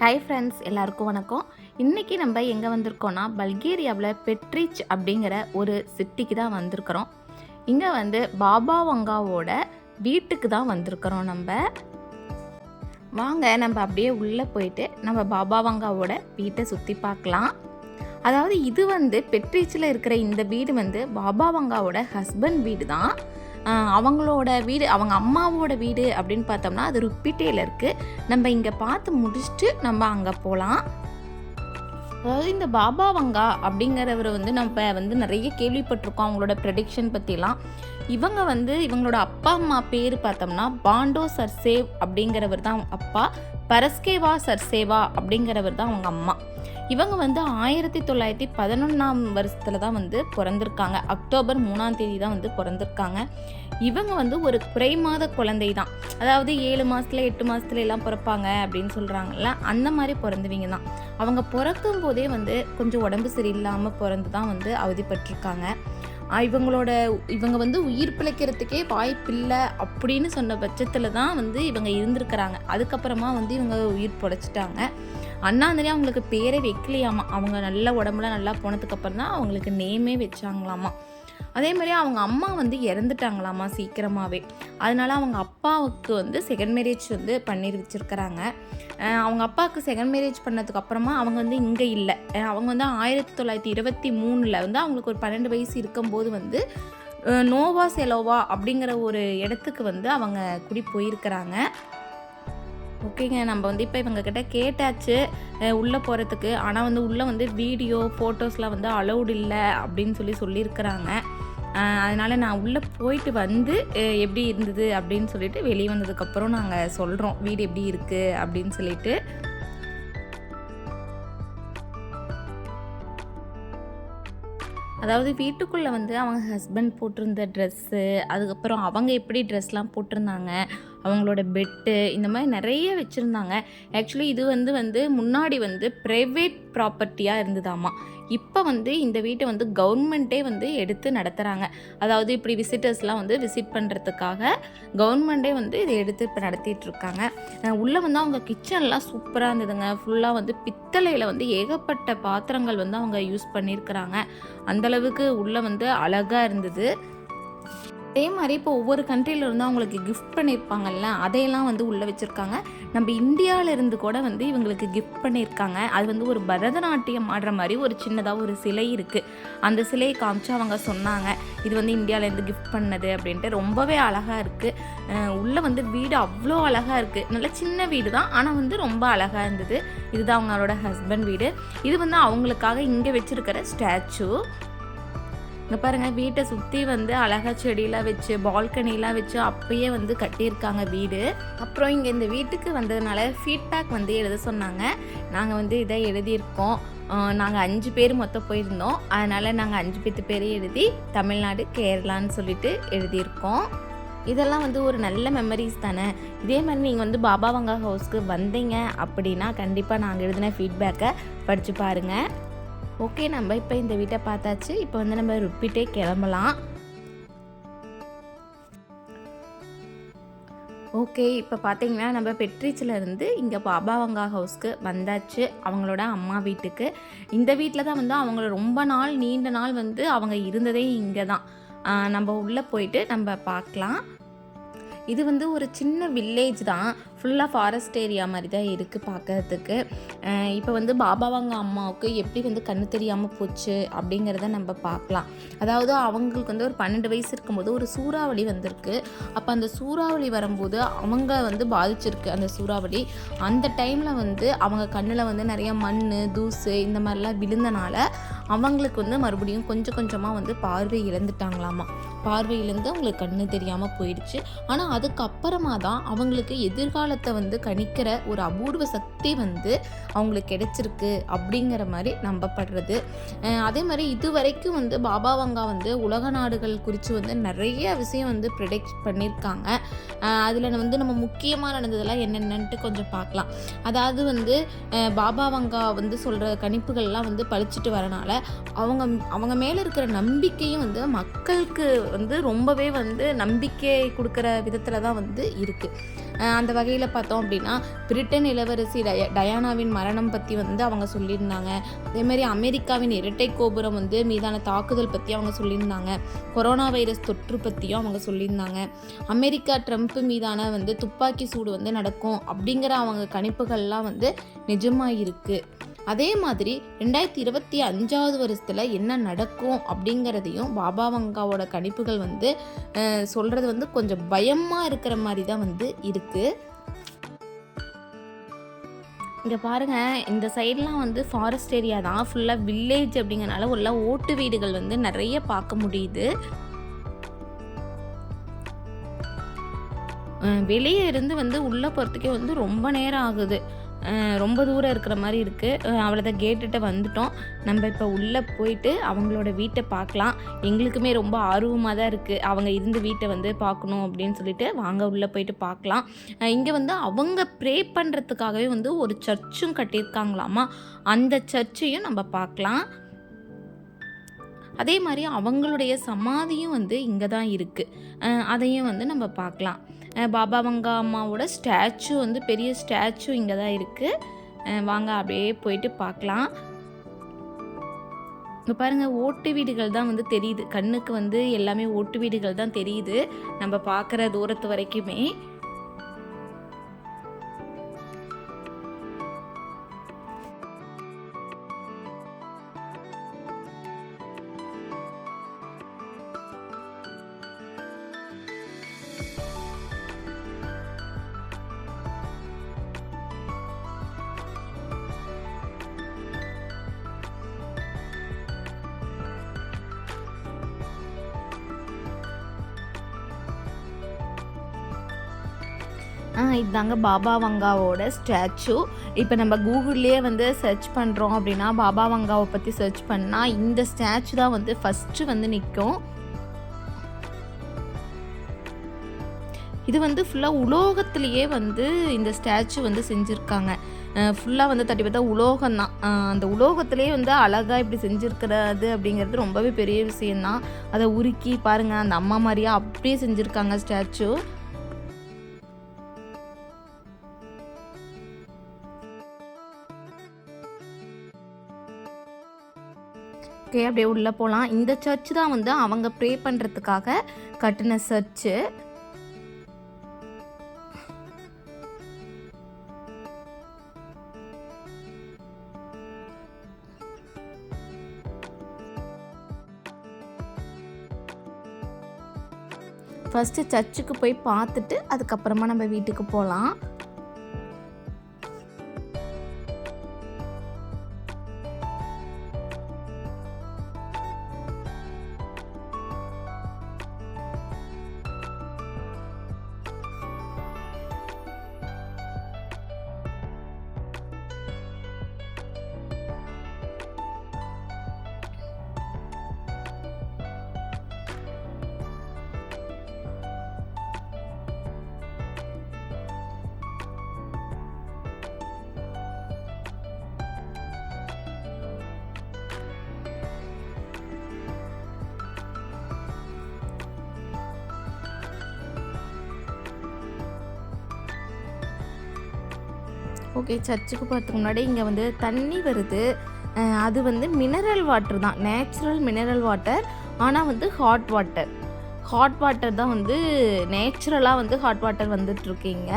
Hi friends எல்லாருக்கும் வணக்கம். இன்றைக்கி நம்ம எங்கே வந்திருக்கோன்னா பல்கேரியாவில் பெட்ரிச் அப்படிங்கிற ஒரு சிட்டிக்கு தான் வந்திருக்கிறோம். இங்கே வந்து பாபா வங்காவோட வீட்டுக்கு தான் வந்திருக்கிறோம் நம்ம. வாங்க நம்ம அப்படியே உள்ளே போயிட்டு நம்ம பாபா வங்காவோட வீட்டை சுற்றி பார்க்கலாம். அதாவது இது வந்து பெட்ரிச்சில் இருக்கிற இந்த வீடு வந்து பாபா வங்காவோட ஹஸ்பண்ட் வீடு தான் அவங்களோட வீடு அவங்க அம்மாவோட வீடு அப்படின்னு பார்த்தோம்னா அது ருப்பிட்டேல இருக்குது நம்ம இங்கே பார்த்து முடிச்சுட்டு நம்ம அங்கே போகலாம் அதாவது இந்த பாபா வங்கா அப்படிங்கிறவர் வந்து நம்ம வந்து நிறைய கேள்விப்பட்டிருக்கோம் அவங்களோட ப்ரெடிக்ஷன் பற்றிலாம் இவங்க வந்து இவங்களோட அப்பா அம்மா பேர் பார்த்தோம்னா பாண்டோ சர்சேவ் அப்படிங்கிறவர் தான் அப்பா. பரஸ்கேவா சர்சேவா அப்படிங்கிறவர் தான் அவங்க அம்மா. இவங்க வந்து ஆயிரத்தி தொள்ளாயிரத்தி பதினொன்றாம் வருஷத்தில் தான் வந்து பிறந்திருக்காங்க. அக்டோபர் மூணாம் தேதி தான் வந்து பிறந்திருக்காங்க. இவங்க வந்து ஒரு குறை மாத குழந்தை தான். அதாவது ஏழு மாதத்துல எட்டு மாதத்துல எல்லாம் பிறப்பாங்க அப்படின்னு சொல்கிறாங்கல்ல அந்த மாதிரி பிறந்தவங்க தான். அவங்க பிறக்கும் போதே வந்து கொஞ்சம் உடம்பு சரியில்லாமல் பிறந்து தான் வந்து அவதிப்பட்டிருக்காங்க. இவங்களோட இவங்க வந்து உயிர் பிழைக்கிறதுக்கே வாய்ப்பில்லை அப்படின்னு சொன்ன பட்சத்தில் தான் வந்து இவங்க இருந்திருக்கிறாங்க. அதுக்கப்புறமா வந்து இவங்க உயிர் பிழைச்சிட்டாங்க அண்ணாந்தனே அவங்களுக்கு பேரே வைக்கலையாமா. அவங்க நல்ல உடம்புல நல்லா போனதுக்கப்புறம் தான் அவங்களுக்கு நேமே வச்சாங்களாமா. அதே மாதிரி அவங்க அம்மா வந்து இறந்துட்டாங்களாமா சீக்கிரமாகவே அதனால அவங்க அப்பாவுக்கு வந்து செகண்ட் மேரேஜ் வந்து பண்ணி வச்சுருக்கிறாங்க. அவங்க அப்பாவுக்கு செகண்ட் மேரேஜ் பண்ணதுக்கு அப்புறமா அவங்க வந்து இங்கே இல்லை. அவங்க வந்து ஆயிரத்தி தொள்ளாயிரத்தி இருபத்தி மூணில் வந்து அவங்களுக்கு ஒரு பன்னெண்டு வயசு இருக்கும்போது வந்து நோவா செலோவா அப்படிங்கிற ஒரு இடத்துக்கு வந்து அவங்க குடி போயிருக்கிறாங்க. ஓகேங்க நம்ம வந்து இப்போ இவங்கக்கிட்ட கேட்டாச்சு உள்ளே போகிறதுக்கு ஆனால் வந்து உள்ளே வந்து வீடியோ ஃபோட்டோஸ்லாம் வந்து அலௌடு இல்லை அப்படின்னு சொல்லி சொல்லியிருக்கிறாங்க. அதனால் நான் உள்ளே போயிட்டு வந்து எப்படி இருந்தது அப்படின்னு சொல்லிட்டு வெளியே வந்ததுக்கப்புறம் நாங்கள் சொல்கிறோம் வீடு எப்படி இருக்குது அப்படின்னு சொல்லிட்டு. அதாவது வீட்டுக்குள்ளே வந்து அவங்க ஹஸ்பண்ட் போட்டிருந்த ட்ரெஸ்ஸு அதுக்கப்புறம் அவங்க எப்படி ட்ரெஸ்லாம் போட்டிருந்தாங்க அவங்களோட பெட்டு இந்த மாதிரி நிறைய வச்சுருந்தாங்க. ஆக்சுவலி இது வந்து வந்து முன்னாடி வந்து ப்ரைவேட் ப்ராப்பர்ட்டியாக இருந்ததாமா. இப்போ வந்து இந்த வீட்டை வந்து கவர்மெண்ட்டே வந்து எடுத்து நடத்துகிறாங்க அதாவது இப்படி விசிட்டர்ஸ்லாம் வந்து விசிட் பண்ணுறதுக்காக கவர்மெண்ட்டே வந்து இதை எடுத்து இப்போ நடத்திட்டுருக்காங்க உள்ளே வந்து அவங்க கிச்சன்லாம் சூப்பராக இருந்ததுங்க. ஃபுல்லாக வந்து பித்தளையில் வந்து ஏகப்பட்ட பாத்திரங்கள் வந்து அவங்க யூஸ் பண்ணியிருக்கிறாங்க அந்தளவுக்கு உள்ளே வந்து அழகாக இருந்தது. அதே மாதிரி இப்போ ஒவ்வொரு கண்ட்ரிலேருந்து அவங்களுக்கு கிஃப்ட் பண்ணியிருப்பாங்கல்ல அதையெல்லாம் வந்து உள்ளே வச்சுருக்காங்க. நம்ம இந்தியாவிலேருந்து கூட வந்து இவங்களுக்கு கிஃப்ட் பண்ணியிருக்காங்க அது வந்து ஒரு பரதநாட்டியம் ஆடுற மாதிரி ஒரு சின்னதாக ஒரு சிலை இருக்குது அந்த சிலையை காமிச்சு அவங்க சொன்னாங்க. இது வந்து இந்தியாவிலேருந்து கிஃப்ட் பண்ணது அப்படின்ட்டு ரொம்பவே அழகாக இருக்குது உள்ளே வந்து வீடு அவ்வளோ அழகாக இருக்குது நல்ல சின்ன வீடு தான் ஆனால் வந்து ரொம்ப அழகாக இருந்தது. இதுதான் அவங்களோட ஹஸ்பண்ட் வீடு. இது வந்து அவங்களுக்காக இங்கே வச்சுருக்கிற ஸ்டாச்சு இங்கே பாருங்கள் வீட்டை சுற்றி வந்து அழகா செடியெலாம் வச்சு பால்கனிலாம் வச்சு அப்பயே வந்து கட்டியிருக்காங்க வீடு. அப்புறம் இங்கே இந்த வீட்டுக்கு வந்ததுனால ஃபீட்பேக் வந்து எழுத சொன்னாங்க. நாங்கள் வந்து இதை எழுதியிருக்கோம். நாங்கள் அஞ்சு பேர் மொத்தம் போயிருந்தோம். அதனால் நாங்கள் அஞ்சு பேத்து பேரையும் எழுதி தமிழ்நாடு கேரளான்னு சொல்லிட்டு எழுதியிருக்கோம். இதெல்லாம் வந்து ஒரு நல்ல மெமரிஸ் தானே? இதே மாதிரி நீங்கள் வந்து பாபா வங்கா ஹவுஸ்க்கு வந்தீங்க அப்படின்னா கண்டிப்பாக நாங்கள் எழுதின ஃபீட்பேக்கை படித்து பாருங்கள் ஓகே நம்ம இப்போ இந்த வீட்டை பார்த்தாச்சு. இப்போ வந்து நம்ம ருப்பிட்டே கிளம்பலாம். ஓகே இப்போ பார்த்தீங்கன்னா நம்ம பெட்ரிச்சில் இருந்து இங்கே பாபாவங்கா ஹவுஸ்க்கு வந்தாச்சு அவங்களோட அம்மா வீட்டுக்கு. இந்த வீட்டில் தான் வந்து அவங்கள ரொம்ப நாள் நீண்ட நாள் வந்து அவங்க இருந்ததே இங்கே தான். நம்ம உள்ளே போயிட்டு நம்ம பார்க்கலாம். இது வந்து ஒரு சின்ன வில்லேஜ் தான். ஃபுல்லாக ஃபாரஸ்ட் ஏரியா மாதிரி தான் இருக்குது பார்க்கறதுக்கு இப்போ வந்து பாபாவாங்க அம்மாவுக்கு எப்படி வந்து கண்ணு தெரியாமல் போச்சு அப்படிங்கிறத நம்ம பார்க்கலாம். அதாவது அவங்களுக்கு வந்து ஒரு பன்னெண்டு வயசு இருக்கும்போது ஒரு சூறாவளி வந்திருக்கு. அப்போ அந்த சூறாவளி வரும்போது அவங்க வந்து பாதிச்சிருக்கு அந்த சூறாவளி. அந்த டைமில் வந்து அவங்க கண்ணில் வந்து நிறைய மண் தூசு இந்த மாதிரிலாம் விழுந்தனால அவங்களுக்கு வந்து மறுபடியும் கொஞ்சம் கொஞ்சமாக வந்து பார்வை இழந்துட்டாங்களாமா. பார்வை இழந்து அவங்களுக்கு கண்ணு தெரியாமல் போயிடுச்சு. ஆனால் அதுக்கப்புறமா தான் அவங்களுக்கு எதிர்காலத்தை வந்து கணிக்கிற ஒரு அபூர்வ சக்தி வந்து அவங்களுக்கு கிடைச்சிருக்கு அப்படிங்கிற மாதிரி நம்பப்படுறது. அதே மாதிரி இது வரைக்கும் வந்து பாபா வங்கா வந்து உலக நாடுகள் குறித்து வந்து நிறைய விஷயம் வந்து ப்ரிடிக்ட் பண்ணியிருக்காங்க. அதில் வந்து நம்ம முக்கியமாக நடந்ததெல்லாம் என்னென்னன்ட்டு கொஞ்சம் பார்க்கலாம். அதாவது வந்து பாபா வங்கா வந்து சொல்கிற கணிப்புகள்லாம் வந்து பழிச்சிட்டு வரனால அவங்க அவங்க மேலே இருக்கிற நம்பிக்கையும் வந்து மக்களுக்கு வந்து ரொம்பவே வந்து நம்பிக்கை கொடுக்குற விதத்தில் தான் வந்து இருக்குது அந்த வகையில் பார்த்தோம் அப்படின்னா பிரிட்டன் இளவரசி டய டயானாவின் மரணம் பற்றி வந்து அவங்க சொல்லியிருந்தாங்க. அதேமாதிரி அமெரிக்காவின் இரட்டை கோபுரம் வந்து மீதான தாக்குதல் பற்றி அவங்க சொல்லியிருந்தாங்க. கொரோனா வைரஸ் தொற்று பற்றியும் அவங்க சொல்லியிருந்தாங்க. அமெரிக்கா ட்ரம்ப் மீதான வந்து துப்பாக்கி சூடு வந்து நடக்கும் அப்படிங்கிற அவங்க கணிப்புகள்லாம் வந்து நிஜமாக இருக்குது அதே மாதிரி ரெண்டாயிரத்தி இருபத்தி அஞ்சாவது வருஷத்தில் என்ன நடக்கும் அப்படிங்கிறதையும் பாபா வங்காவோட கணிப்புகள் வந்து சொல்கிறது வந்து கொஞ்சம் பயமாக இருக்கிற மாதிரி தான் வந்து இருக்குது இங்கே பாருங்கள் இந்த சைட்லாம் வந்து ஃபாரஸ்ட் ஏரியா தான். ஃபுல்லாக வில்லேஜ் அப்படிங்கறனால உள்ள ஓட்டு வீடுகள் வந்து நிறைய பார்க்க முடியுது. வெளியே இருந்து வந்து உள்ளே போகிறதுக்கே வந்து ரொம்ப நேரம் ஆகுது. ரொம்ப தூரம் இருக்கிற மாதிரி இருக்குது அவ்வளோதான் கேட்டுகிட்ட வந்துட்டோம். நம்ம இப்போ உள்ளே போயிட்டு அவங்களோட வீட்டை பார்க்கலாம். எங்களுக்குமே ரொம்ப ஆர்வமாக தான் இருக்குது அவங்க இருந்த வீட்டை வந்து பார்க்கணும் அப்படின்னு சொல்லிட்டு வாங்க உள்ளே போயிட்டு பார்க்கலாம். இங்கே வந்து அவங்க ப்ரே பண்ணுறதுக்காகவே வந்து ஒரு சர்ச்சும் கட்டியிருக்காங்களாமா? அந்த சர்ச்சையும் நம்ம பார்க்கலாம். அதே மாதிரி அவங்களுடைய சமாதியும் வந்து இங்கே தான் இருக்குது அதையும் வந்து நம்ம பார்க்கலாம். பாபா மங்கா அம்மாவோட ஸ்டாச்சு வந்து பெரிய ஸ்டாச்சு இங்கே தான் இருக்குது வாங்க அப்படியே போயிட்டு பார்க்கலாம். இங்கே பாருங்கள் ஓட்டு வீடுகள் தான் வந்து தெரியுது. கண்ணுக்கு வந்து எல்லாமே ஓட்டு வீடுகள் தான் தெரியுது. நம்ம பார்க்குற தூரத்து வரைக்குமே. அதுதாங்க பாபா வங்காவோட ஸ்டாச்சு. இப்போ நம்ம கூகுள்லேயே வந்து சர்ச் பண்ணுறோம் அப்படின்னா பாபா வங்காவை பற்றி சர்ச் பண்ணால் இந்த ஸ்டாச்சு தான் வந்து ஃபஸ்ட்டு வந்து நிற்கும் இது வந்து ஃபுல்லாக உலோகத்திலேயே வந்து இந்த ஸ்டாச்சு வந்து செஞ்சுருக்காங்க. ஃபுல்லாக வந்து தட்டி பார்த்தா உலோகம் தான். அந்த உலோகத்திலேயே வந்து அழகாக இப்படி செஞ்சுருக்கிறது அப்படிங்கிறது ரொம்பவே பெரிய விஷயந்தான் அதை உருக்கி பாருங்கள் அந்த அம்மா மாதிரியாக அப்படியே செஞ்சுருக்காங்க ஸ்டாச்சு. ஓகே அப்படியே உள்ளே போகலாம் இந்த சர்ச் தான் வந்து அவங்க ப்ரே பண்ணுறதுக்காக கட்டின சர்ச்சு ஃபஸ்ட்டு சர்ச்சுக்கு போய் பார்த்துட்டு அதுக்கப்புறமா நம்ம வீட்டுக்கு போகலாம் ஓகே சர்ச்சுக்கு போகிறதுக்கு முன்னாடி இங்கே வந்து தண்ணி வருது. அது வந்து மினரல் வாட்டர் தான். நேச்சுரல் மினரல் வாட்டர் ஆனால் வந்து ஹாட் வாட்டர் ஹாட் வாட்டர் தான் வந்து நேச்சுரலாக வந்து ஹாட் வாட்டர் வந்துட்டுருக்கீங்க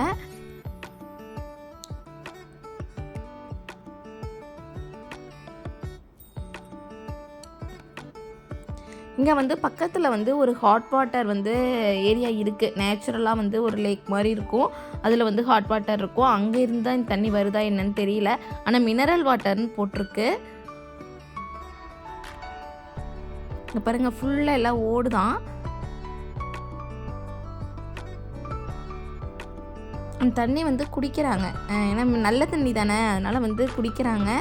இங்கே வந்து பக்கத்தில் வந்து ஒரு ஹாட் வாட்டர் வந்து ஏரியா இருக்குது நேச்சுரலாக வந்து ஒரு லேக் மாதிரி இருக்கும். அதில் வந்து ஹாட் வாட்டர் இருக்கும். அங்கே இருந்தால் தான் இந்த தண்ணி வருதா என்னன்னு தெரியல. ஆனால் மினரல் வாட்டர்னு போட்டிருக்கு. இங்கே பாருங்கள் ஃபுல்லாக எல்லாம் ஓடுதான். அந்த தண்ணி வந்து குடிக்கிறாங்க. ஏன்னா நல்ல தண்ணி தானே. அதனால் வந்து குடிக்கிறாங்க.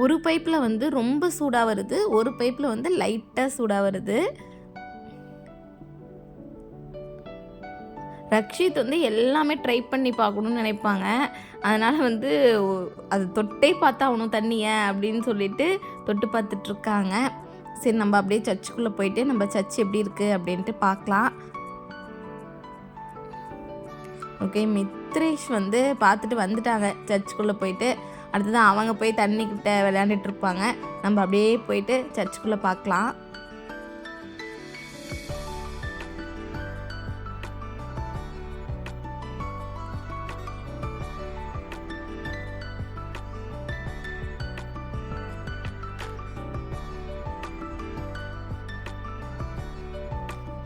ஒரு பைப்பில் வந்து ரொம்ப சூடாக வருது ஒரு பைப்பில் வந்து லைட்டாக சூடாக வருது. ரக்ஷித் வந்து எல்லாமே ட்ரை பண்ணி பார்க்கணும்னு நினைப்பாங்க. அதனால் வந்து அது தொட்டே பார்த்தா அவனும் தண்ணியை அப்படின்னு சொல்லிட்டு தொட்டு பார்த்துட்ருக்காங்க சரி நம்ம அப்படியே சர்ச்சுக்குள்ளே போயிட்டு நம்ம சர்ச் எப்படி இருக்குது அப்படின்ட்டு பார்க்கலாம். ஓகே மித்ரேஷ் வந்து பார்த்துட்டு வந்துட்டாங்க சர்ச்சுக்குள்ளே போயிட்டு. அடுத்ததான் அவங்க போய் தண்ணிக்கிட்ட விளையாண்டுட்டு இருப்பாங்க நம்ம அப்படியே போயிட்டு சர்ச்சுக்குள்ளே பார்க்கலாம்.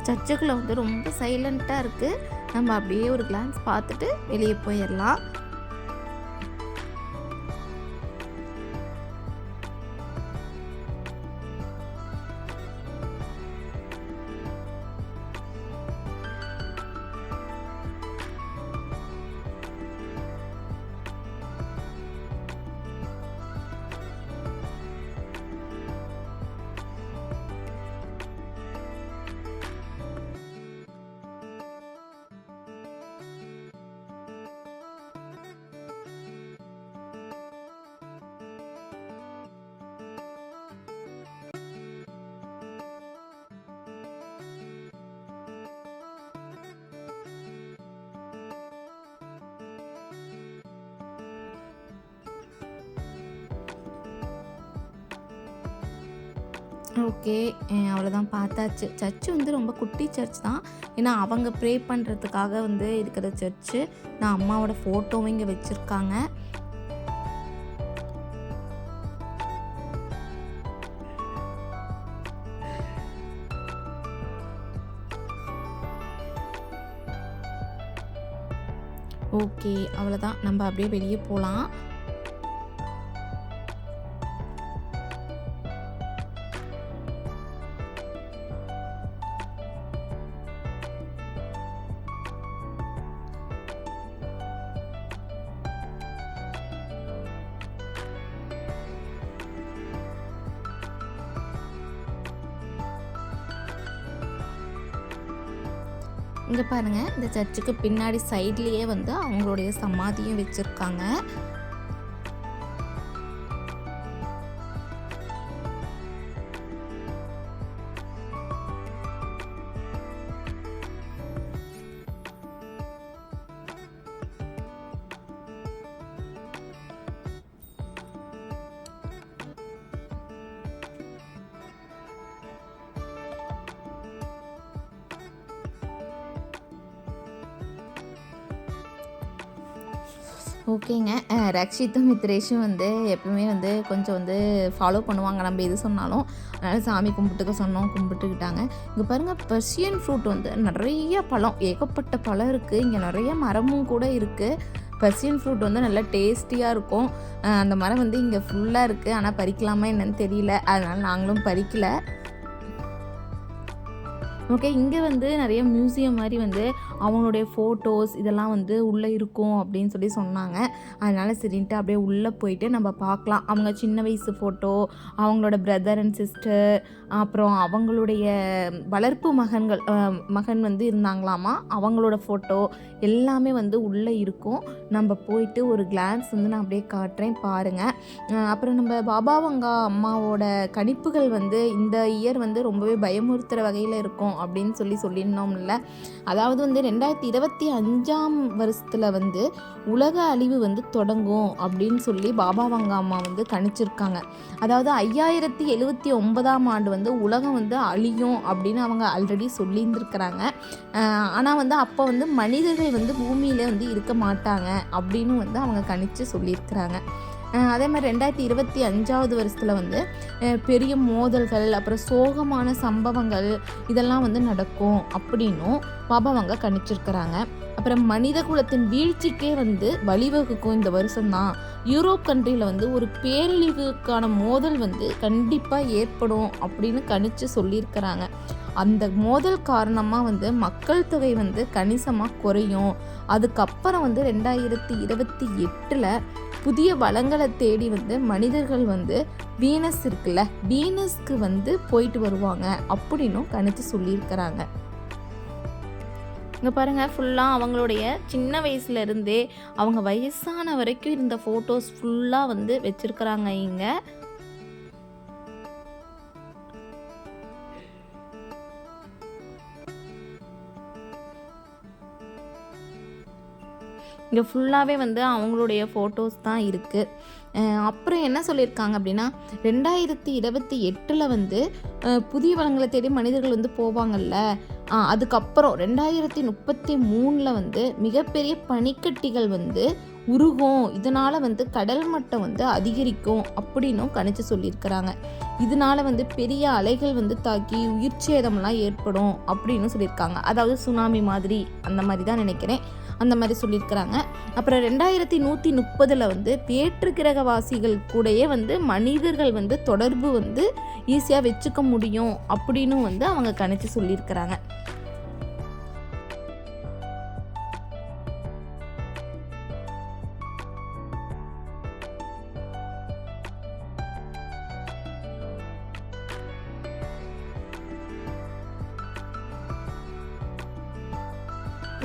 சர்ச்சுக்குள்ளே வந்து ரொம்ப சைலண்ட்டாக இருக்குது நம்ம அப்படியே ஒரு கிளான்ஸ் பார்த்துட்டு வெளியே போயிடலாம். ஓகே அவ்வளோதான் பார்த்தாச்சு. சர்ச்சு வந்து ரொம்ப குட்டி சர்ச் தான். ஏன்னா அவங்க ப்ரே பண்ணுறதுக்காக வந்து இருக்கிற சர்ச்சு நான் அம்மாவோட ஃபோட்டோவும் இங்கே வச்சுருக்காங்க. ஓகே அவ்வளோதான் நம்ம அப்படியே வெளியே போகலாம் பாருங்கள் பாருங்க. இந்த சர்ச்சுக்கு பின்னாடி சைட்லேயே வந்து அவங்களுடைய சமாதியும் வச்சுருக்காங்க. ஓகேங்க. ரக்ஷித்தும் மித்ரேஷும் வந்து எப்பவுமே வந்து கொஞ்சம் வந்து ஃபாலோ பண்ணுவாங்க. நம்ம எது சொன்னாலும். அதனால் சாமி கும்பிட்டுக்க சொன்னோம் கும்பிட்டுக்கிட்டாங்க. இங்கே பாருங்கள் பர்ஷியன் ஃப்ரூட் வந்து நிறைய பழம் ஏகப்பட்ட பழம் இருக்குது இங்கே நிறைய மரமும் கூட இருக்குது பர்சியன் ஃப்ரூட் வந்து நல்லா டேஸ்டியாக இருக்கும். அந்த மரம் வந்து இங்கே ஃபுல்லாக இருக்குது ஆனால் பறிக்கலாமா என்னன்னு தெரியல. அதனால் நாங்களும் பறிக்கலை. ஓகே இங்கே வந்து நிறைய மியூசியம் மாதிரி வந்து அவங்களுடைய ஃபோட்டோஸ் இதெல்லாம் வந்து உள்ளே இருக்கும் அப்படின்னு சொல்லி சொன்னாங்க. அதனால் சரின்ட்டு அப்படியே உள்ளே போயிட்டு நம்ம பார்க்கலாம். அவங்க சின்ன வயசு ஃபோட்டோ அவங்களோட பிரதர் அண்ட் சிஸ்டர் அப்புறம் அவங்களுடைய வளர்ப்பு மகன்கள் மகன் வந்து இருந்தாங்களாமா? அவங்களோட ஃபோட்டோ எல்லாமே வந்து உள்ளே இருக்கும். நம்ம போயிட்டு ஒரு கிளான்ஸ் வந்து நான் அப்படியே காட்டுறேன் பாருங்கள் அப்புறம் நம்ம பாபாவங்கா அம்மாவோட கணிப்புகள் வந்து இந்த இயர் வந்து ரொம்பவே பயமுறுத்துகிற வகையில் இருக்கும் அப்படின்னு சொல்லி சொல்லியிருந்தோம்ல. அதாவது வந்து ரெண்டாயிரத்தி இருபத்தி அஞ்சாம் வருஷத்தில் வந்து உலக அழிவு வந்து தொடங்கும் அப்படின்னு சொல்லி பாபாவங்கா அம்மா வந்து கணிச்சிருக்காங்க. அதாவது ஐயாயிரத்தி எழுபத்தி ஒன்பதாம் ஆண்டு வந்து வந்து உலகம் வந்து அழியும் அப்படின்னு அவங்க ஆல்ரெடி சொல்லியிருந்துருக்கிறாங்க. ஆனால் வந்து அப்போ வந்து மனிதர்கள் வந்து பூமியில் வந்து இருக்க மாட்டாங்க அப்படின்னு வந்து அவங்க கணிச்சு சொல்லியிருக்கிறாங்க. அதே மாதிரி ரெண்டாயிரத்தி இருபத்தி அஞ்சாவது வருஷத்தில் வந்து பெரிய மோதல்கள் அப்புறம் சோகமான சம்பவங்கள் இதெல்லாம் வந்து நடக்கும் அப்படின்னும் பாபாவங்க கணிச்சிருக்கிறாங்க. அப்புறம் மனித குலத்தின் வீழ்ச்சிக்கே வந்து வழிவகுக்கும் இந்த வருஷம்தான் யூரோப் கண்ட்ரியில் வந்து ஒரு பேரழிவுக்கான மோதல் வந்து கண்டிப்பாக ஏற்படும் அப்படின்னு கணிச்சு சொல்லியிருக்கிறாங்க. அந்த மோதல் காரணமாக வந்து மக்கள் தொகை வந்து கணிசமாக குறையும். அதுக்கப்புறம் வந்து ரெண்டாயிரத்தி இருபத்தி எட்டில் புதிய வளங்களை தேடி வந்து மனிதர்கள் வந்து வீனஸ் இருக்குல்ல வீனஸ்க்கு வந்து போயிட்டு வருவாங்க அப்படின்னும் கணித்து சொல்லியிருக்கிறாங்க. இங்கே பாருங்கள் ஃபுல்லாக அவங்களுடைய சின்ன வயசுலேருந்தே அவங்க வயசான வரைக்கும் இருந்த ஃபோட்டோஸ் ஃபுல்லாக வந்து வச்சுருக்குறாங்க இங்கே. இங்கே ஃபுல்லாகவே வந்து அவங்களுடைய ஃபோட்டோஸ் தான் இருக்குது அப்புறம் என்ன சொல்லியிருக்காங்க அப்படின்னா ரெண்டாயிரத்தி இருபத்தி எட்டில் வந்து புதிய வளங்களை தேடி மனிதர்கள் வந்து போவாங்கல்ல அதுக்கப்புறம் ரெண்டாயிரத்தி முப்பத்தி மூணில் வந்து மிகப்பெரிய பனிக்கட்டிகள் வந்து உருகும். இதனால் வந்து கடல் மட்டம் வந்து அதிகரிக்கும் அப்படின்னும் கணிச்சு சொல்லியிருக்கிறாங்க. இதனால வந்து பெரிய அலைகள் வந்து தாக்கி உயிர் சேதம்லாம் ஏற்படும் அப்படின்னு சொல்லியிருக்காங்க. அதாவது சுனாமி மாதிரி அந்த மாதிரி தான் நினைக்கிறேன். அந்த மாதிரி சொல்லியிருக்கிறாங்க. அப்புறம் ரெண்டாயிரத்தி நூற்றி முப்பதில் வந்து வேற்று கிரகவாசிகள் கூடயே வந்து மனிதர்கள் வந்து தொடர்பு வந்து ஈஸியாக வச்சுக்க முடியும் அப்படின்னு வந்து அவங்க கணிச்சு சொல்லியிருக்கிறாங்க.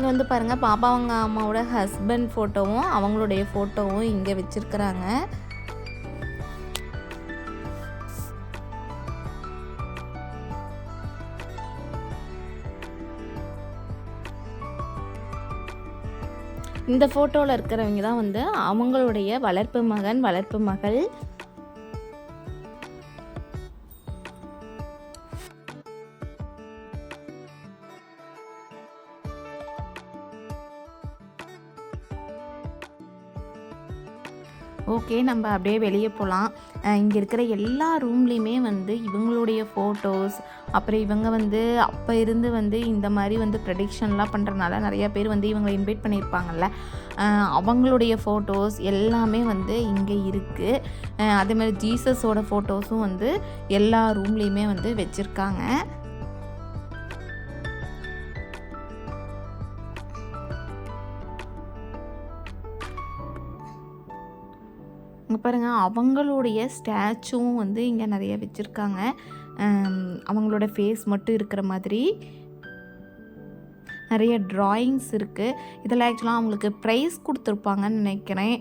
இங்கே வந்து பாருங்கள் பாப்பா அவங்க அம்மாவோட ஹஸ்பண்ட் ஃபோட்டோவும் அவங்களுடைய ஃபோட்டோவும் இங்கே வச்சுருக்குறாங்க. இந்த ஃபோட்டோவில் இருக்கிறவங்க தான் வந்து அவங்களுடைய வளர்ப்பு மகன் வளர்ப்பு மகள் ஓகே நம்ம அப்படியே வெளியே போகலாம் இங்கே இருக்கிற எல்லா ரூம்லேயுமே வந்து இவங்களுடைய ஃபோட்டோஸ் அப்புறம் இவங்க வந்து அப்போ இருந்து வந்து இந்த மாதிரி வந்து ப்ரெடிக்ஷன்லாம் பண்ணுறனால நிறையா பேர் வந்து இவங்களை இன்வைட் பண்ணியிருப்பாங்கல்ல. அவங்களுடைய ஃபோட்டோஸ் எல்லாமே வந்து இங்கே இருக்குது அதே மாதிரி ஜீசஸோட ஃபோட்டோஸும் வந்து எல்லா ரூம்லேயுமே வந்து வச்சுருக்காங்க. அங்கே பாருங்கள் அவங்களுடைய ஸ்டாச்சுவும் வந்து இங்கே நிறைய வச்சுருக்காங்க. அவங்களோட ஃபேஸ் மட்டும் இருக்கிற மாதிரி. நிறைய ட்ராயிங்ஸ் இருக்குது இதில் ஆக்சுவலாக அவங்களுக்கு ப்ரைஸ் கொடுத்துருப்பாங்கன்னு நினைக்கிறேன்.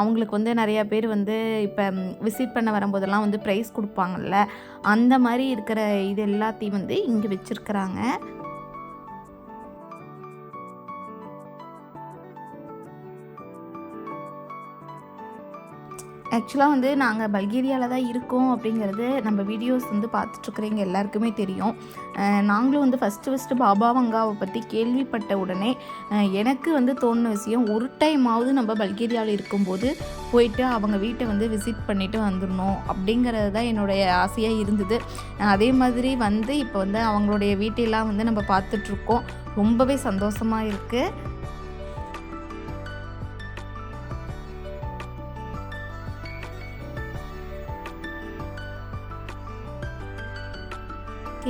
அவங்களுக்கு வந்து நிறையா பேர் வந்து இப்போ விசிட் பண்ண வரும்போதெல்லாம் வந்து ப்ரைஸ் கொடுப்பாங்கல்ல. அந்த மாதிரி இருக்கிற இது எல்லாத்தையும் வந்து இங்கே வச்சுருக்குறாங்க. ஆக்சுவலாக வந்து நாங்கள் பல்கேரியாவில் தான் இருக்கோம் அப்படிங்கிறது நம்ம வீடியோஸ் வந்து பார்த்துட்ருக்குறவங்க எல்லாருக்குமே தெரியும். நாங்களும் வந்து ஃபஸ்ட்டு ஃபஸ்ட்டு பாபா வங்காவை பற்றி கேள்விப்பட்ட உடனே எனக்கு வந்து தோணுன விஷயம் ஒரு டைமாவது நம்ம பல்கேரியாவில் இருக்கும்போது போயிட்டு அவங்க வீட்டை வந்து விசிட் பண்ணிவிட்டு வந்துடணும் அப்படிங்கிறது தான் என்னுடைய ஆசையாக இருந்தது. அதே மாதிரி வந்து இப்போ வந்து அவங்களுடைய வீட்டையெல்லாம் வந்து நம்ம பார்த்துட்ருக்கோம் ரொம்பவே சந்தோஷமாக இருக்குது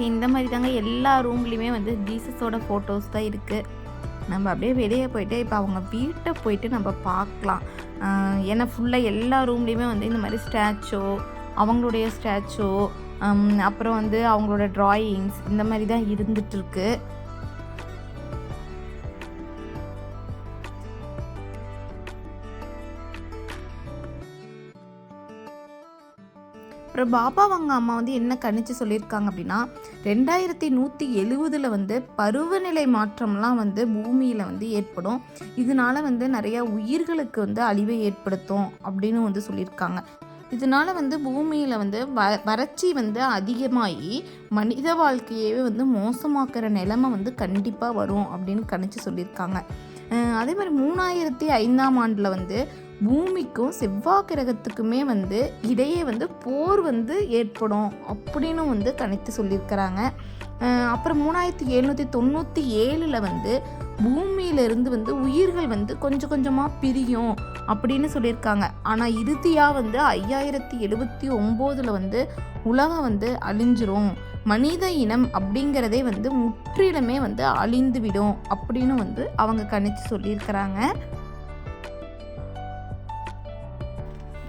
இந்த மாதிரி தாங்க எல்லா ரூம்லேயுமே வந்து ஜீசஸோட ஃபோட்டோஸ் தான் இருக்குது நம்ம அப்படியே வெளியே போயிட்டு இப்போ அவங்க வீட்டை போயிட்டு நம்ம பார்க்கலாம். ஏன்னா ஃபுல்லாக எல்லா ரூம்லேயுமே வந்து இந்த மாதிரி ஸ்டாச்சோ அவங்களுடைய ஸ்டாச்சோ அப்புறம் வந்து அவங்களோட ட்ராயிங்ஸ் இந்த மாதிரி தான் இருந்துகிட்ருக்கு அப்புறம் பாபா அவங்க அம்மா வந்து என்ன கணிச்சு சொல்லியிருக்காங்க அப்படின்னா ரெண்டாயிரத்தி நூற்றி எழுவதில் வந்து பருவநிலை மாற்றம்லாம் வந்து பூமியில் வந்து ஏற்படும். இதனால வந்து நிறையா உயிர்களுக்கு வந்து அழிவை ஏற்படுத்தும் அப்படின்னு வந்து சொல்லியிருக்காங்க. இதனால வந்து பூமியில் வந்து வ வறட்சி வந்து அதிகமாகி மனித வாழ்க்கையவே வந்து மோசமாக்குற நிலைமை வந்து கண்டிப்பாக வரும் அப்படின்னு கணிச்சு சொல்லியிருக்காங்க. அதே மாதிரி மூணாயிரத்தி ஐந்தாம் ஆண்டில் வந்து பூமிக்கும் செவ்வாய் கிரகத்துக்குமே வந்து இடையே வந்து போர் வந்து ஏற்படும் அப்படின்னு வந்து கணித்து சொல்லியிருக்கிறாங்க. அப்புறம் மூணாயிரத்தி எழுநூற்றி தொண்ணூற்றி ஏழில் வந்து பூமியிலிருந்து வந்து உயிர்கள் வந்து கொஞ்சம் கொஞ்சமாக பிரியும் அப்படின்னு சொல்லியிருக்காங்க. ஆனால் இறுதியாக வந்து ஐயாயிரத்தி எழுபத்தி ஒம்போதில் வந்து உலகம் வந்து அழிஞ்சிரும். மனித இனம் அப்படிங்கிறதே வந்து முற்றிலுமே வந்து அழிந்துவிடும் அப்படின்னு வந்து அவங்க கணித்து சொல்லியிருக்கிறாங்க.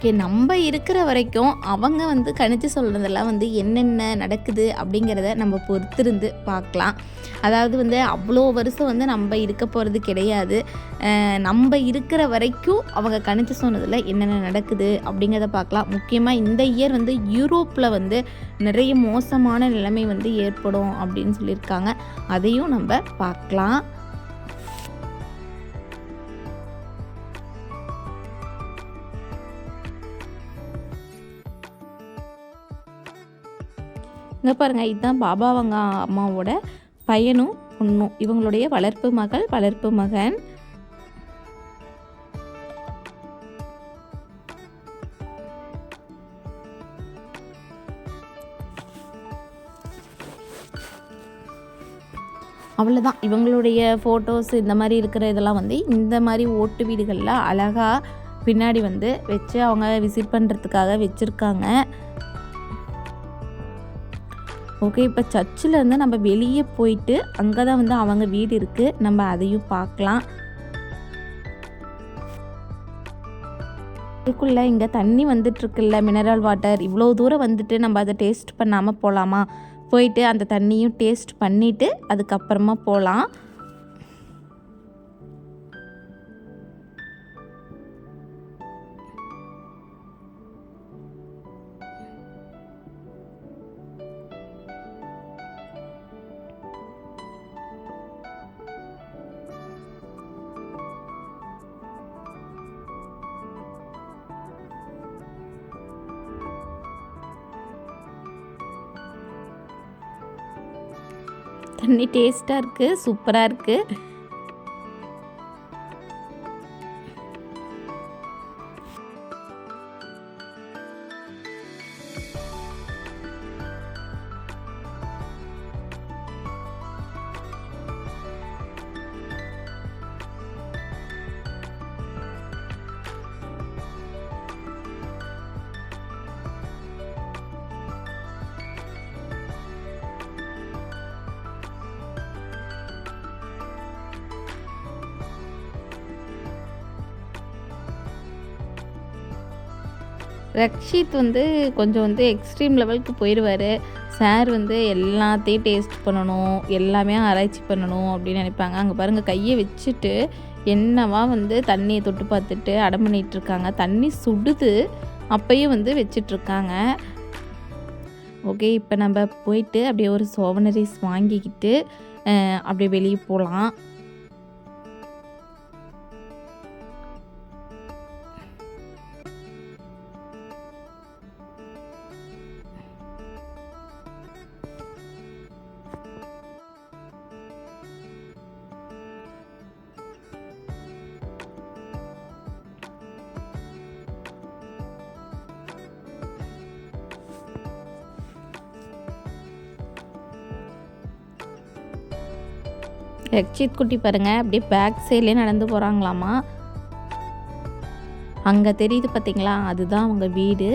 ஓகே நம்ம இருக்கிற வரைக்கும் அவங்க வந்து கணித்து சொல்கிறதெல்லாம் வந்து என்னென்ன நடக்குது அப்படிங்கிறத நம்ம பொறுத்திருந்து பார்க்கலாம். அதாவது வந்து அவ்வளோ வருஷம் வந்து நம்ம இருக்க போகிறது கிடையாது. நம்ம இருக்கிற வரைக்கும் அவங்க கணித்து சொன்னதில் என்னென்ன நடக்குது அப்படிங்கிறத பார்க்கலாம். முக்கியமாக இந்த இயர் வந்து யூரோப்பில் வந்து நிறைய மோசமான நிலைமை வந்து ஏற்படும் அப்படின்னு சொல்லியிருக்காங்க. அதையும் நம்ம பார்க்கலாம். இங்கே பாருங்கள் இதுதான் பாபாவங்க அம்மாவோட பையனும் பொண்ணும். இவங்களுடைய வளர்ப்பு மகள் வளர்ப்பு மகன். அவ்வளோதான் இவங்களுடைய ஃபோட்டோஸ் இந்த மாதிரி இருக்கிற இதெல்லாம் வந்து இந்த மாதிரி ஓட்டு வீடுகளில் அழகாக பின்னாடி வந்து வச்சு அவங்க விசிட் பண்ணுறதுக்காக வச்சுருக்காங்க. ஓகே இப்போ சர்ச்சில் இருந்து நம்ம வெளியே போயிட்டு அங்கே தான் வந்து அவங்க வீடு இருக்குது நம்ம அதையும் பார்க்கலாம். இதுக்குள்ளே இங்கே தண்ணி வந்துட்டுருக்குல்ல மினரல் வாட்டர் இவ்வளோ தூரம் வந்துட்டு நம்ம அதை டேஸ்ட் பண்ணாமல் போகலாமா போயிட்டு அந்த தண்ணியும் டேஸ்ட் பண்ணிவிட்டு அதுக்கப்புறமா போகலாம் பண்ணி டேஸ்ட்டாக இருக்குது சூப்பராக இருக்குது ரக்ஷித் வந்து கொஞ்சம் வந்து எக்ஸ்ட்ரீம் லெவலுக்கு போயிடுவார். சார் வந்து எல்லாத்தையும் டேஸ்ட் பண்ணணும் எல்லாமே ஆராய்ச்சி பண்ணணும் அப்படின்னு நினைப்பாங்க. அங்கே பாருங்கள் கையை வச்சுட்டு என்னவா வந்து தண்ணியை தொட்டு பார்த்துட்டு அடம் பண்ணிகிட்ருக்காங்க இருக்காங்க. தண்ணி சுடுது அப்பையும் வந்து வச்சிட்ருக்காங்க ஓகே இப்போ நம்ம போயிட்டு அப்படியே ஒரு சோவனரிஸ் வாங்கிக்கிட்டு அப்படியே வெளியே போகலாம் ரக்ஷித் குட்டி பாருங்க அப்படியே பேக் சைட்லேயே நடந்து போகிறாங்களாமா அங்கே தெரியுது பார்த்தீங்களா அதுதான் அவங்க வீடு.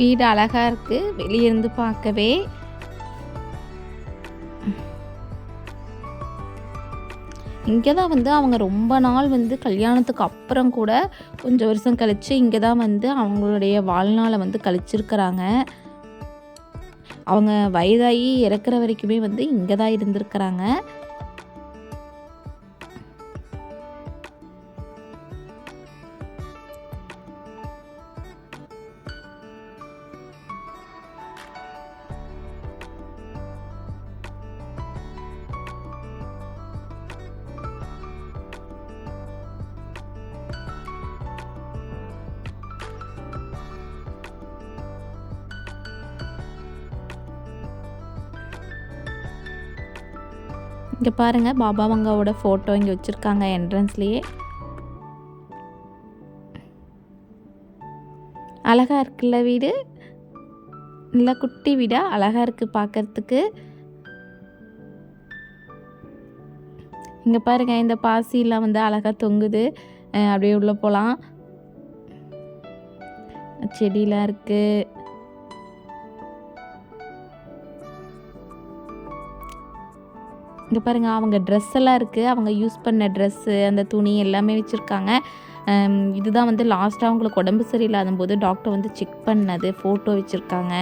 வீடு அழகாக இருக்குது வெளியே இருந்து பார்க்கவே. இங்கே தான் வந்து அவங்க ரொம்ப நாள் வந்து கல்யாணத்துக்கு அப்புறம் கூட கொஞ்சம் வருஷம் கழித்து இங்கே தான் வந்து அவங்களுடைய வாழ்நாளை வந்து கழிச்சிருக்கிறாங்க. அவங்க வயதாகி இறக்குற வரைக்குமே வந்து இங்கே தான் இருந்திருக்கிறாங்க. இங்கே பாருங்கள் பாபா மங்காவோட ஃபோட்டோ இங்கே வச்சுருக்காங்க என்ட்ரன்ஸ்லேயே அழகாக இருக்குல்ல வீடு? நல்லா குட்டி வீடாக அழகாக இருக்குது பார்க்கறதுக்கு இங்கே பாருங்க இந்த பாசிலாம் வந்து அழகாக தொங்குது. அப்படியே உள்ளே போகலாம் செடியெலாம் இருக்குது இங்கே பாருங்கள் அவங்க ட்ரெஸ் எல்லாம் இருக்குது அவங்க யூஸ் பண்ண ட்ரெஸ்ஸு அந்த துணி எல்லாமே வச்சுருக்காங்க. இதுதான் வந்து லாஸ்ட்டாக அவங்களுக்கு உடம்பு சரியில்லாத போது டாக்டர் வந்து செக் பண்ணது ஃபோட்டோ வச்சுருக்காங்க.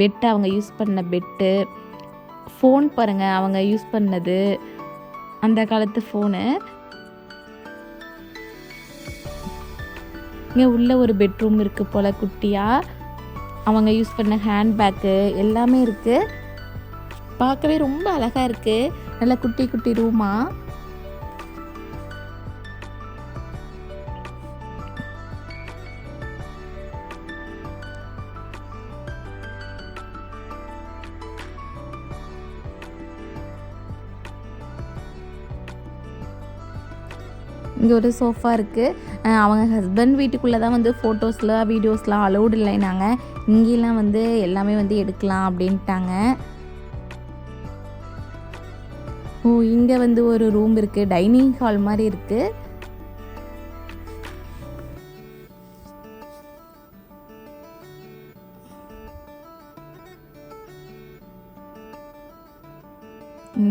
பெட்டு அவங்க யூஸ் பண்ண பெட்டு ஃபோன் பாருங்கள் அவங்க யூஸ் பண்ணது. அந்த காலத்து ஃபோனு இங்கே உள்ள ஒரு பெட்ரூம் இருக்குது போல் குட்டியாக அவங்க யூஸ் பண்ண ஹேண்ட்பேக்கு எல்லாமே இருக்குது பார்க்கவே ரொம்ப அழகாக இருக்குது நல்ல குட்டி குட்டி ரூமா? இங்கே ஒரு சோஃபா இருக்குது அவங்க ஹஸ்பண்ட் வீட்டுக்குள்ளே தான் வந்து ஃபோட்டோஸ்லாம் வீடியோஸ்லாம் அலௌடு இல்லைனாங்க. இங்கேலாம் வந்து எல்லாமே வந்து எடுக்கலாம் அப்படின்ட்டாங்க. ஓ இங்கே வந்து ஒரு ரூம் இருக்குது டைனிங் ஹால் மாதிரி இருக்குது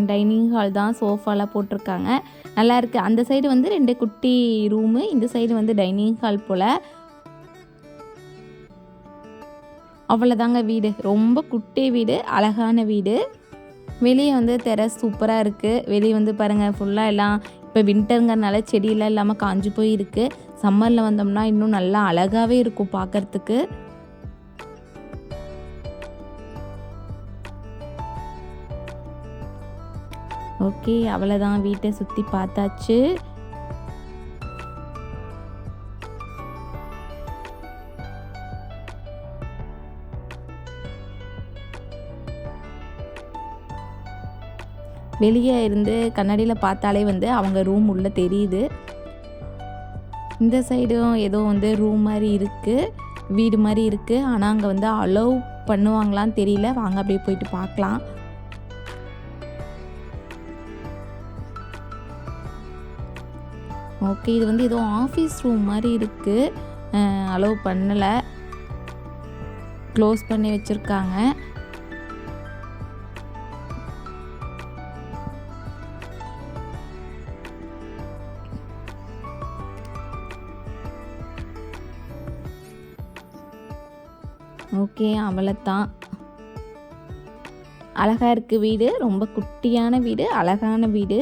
டைனிங் ஹால் தான் சோஃபாலாம் போட்டிருக்காங்க. நல்லா இருக்குது அந்த சைடு வந்து ரெண்டு குட்டி ரூமு இந்த சைடு வந்து டைனிங் ஹால் போல். அவ்வளோதாங்க வீடு. ரொம்ப குட்டி வீடு. அழகான வீடு. வெளியே வந்து தெர சூப்பராக இருக்குது வெளியே வந்து பாருங்கள் ஃபுல்லாக எல்லாம் இப்போ வின்டருங்கிறனால செடியெல்லாம் இல்லாமல் காஞ்சு போய் இருக்குது சம்மரில் வந்தோம்னா இன்னும் நல்லா அழகாகவே இருக்கும் பார்க்குறதுக்கு ஓகே அவ்வளோதான் வீட்டை சுற்றி பார்த்தாச்சு. வெளியே இருந்து கண்ணாடியில் பார்த்தாலே வந்து அவங்க ரூம் உள்ளே தெரியுது. இந்த சைடும் ஏதோ வந்து ரூம் மாதிரி இருக்குது வீடு மாதிரி இருக்குது ஆனால் அங்கே வந்து அலோவ் பண்ணுவாங்களான்னு தெரியல. வாங்க அப்படியே போயிட்டு பார்க்கலாம். ஓகே இது வந்து ஏதோ ஆஃபீஸ் ரூம் மாதிரி இருக்குது அலோவ் பண்ணலை. க்ளோஸ் பண்ணி வச்சுருக்காங்க. ஓகே அவ்வளோத்தான் அழகாக இருக்குது வீடு ரொம்ப குட்டியான வீடு அழகான வீடு.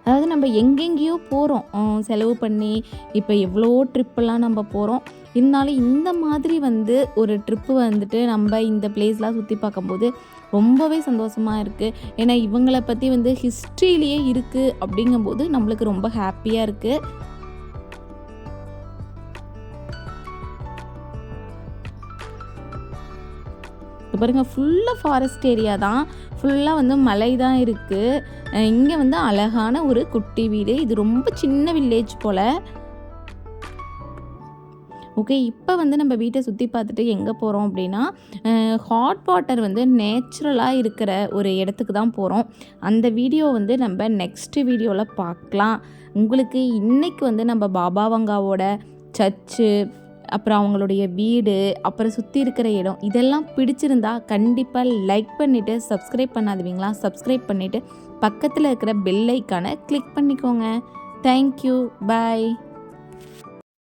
அதாவது நம்ம எங்கெங்கேயோ போகிறோம் செலவு பண்ணி இப்போ எவ்வளோ ட்ரிப்பெல்லாம் நம்ம போகிறோம் இருந்தாலும் இந்த மாதிரி வந்து ஒரு ட்ரிப்பு வந்துட்டு நம்ம இந்த பிளேஸ்லாம் சுற்றி பார்க்கும்போது ரொம்பவே சந்தோஷமாக இருக்குது ஏன்னா இவங்களை பற்றி வந்து ஹிஸ்ட்ரியிலேயே இருக்குது அப்படிங்கும்போது நம்மளுக்கு ரொம்ப ஹாப்பியாக இருக்குது இருக்குது பாருங்க. ஃபுல்லாக ஃபாரஸ்ட் ஏரியா தான். ஃபுல்லாக வந்து மலை தான் இருக்குது இங்கே வந்து அழகான ஒரு குட்டி வீடு. இது ரொம்ப சின்ன வில்லேஜ் போல். ஓகே இப்போ வந்து நம்ம வீட்டை சுற்றி பார்த்துட்டு எங்கே போகிறோம் அப்படின்னா ஹாட் வாட்டர் வந்து நேச்சுரலாக இருக்கிற ஒரு இடத்துக்கு தான் போகிறோம் அந்த வீடியோ வந்து நம்ம நெக்ஸ்ட் வீடியோவில் பார்க்கலாம். உங்களுக்கு இன்றைக்கி வந்து நம்ம பாபா வங்காவோட சர்ச்சு அப்புறம் அவங்களுடைய வீடு அப்புறம் சுற்றி இருக்கிற இடம் இதெல்லாம் பிடிச்சிருந்தா கண்டிப்பாக லைக் பண்ணிவிட்டு சப்ஸ்கிரைப் பண்ணாதவங்களா சப்ஸ்கிரைப் பண்ணிவிட்டு பக்கத்தில் இருக்கிற பெல்லைக்கான கிளிக் பண்ணிக்கோங்க. Thank you bye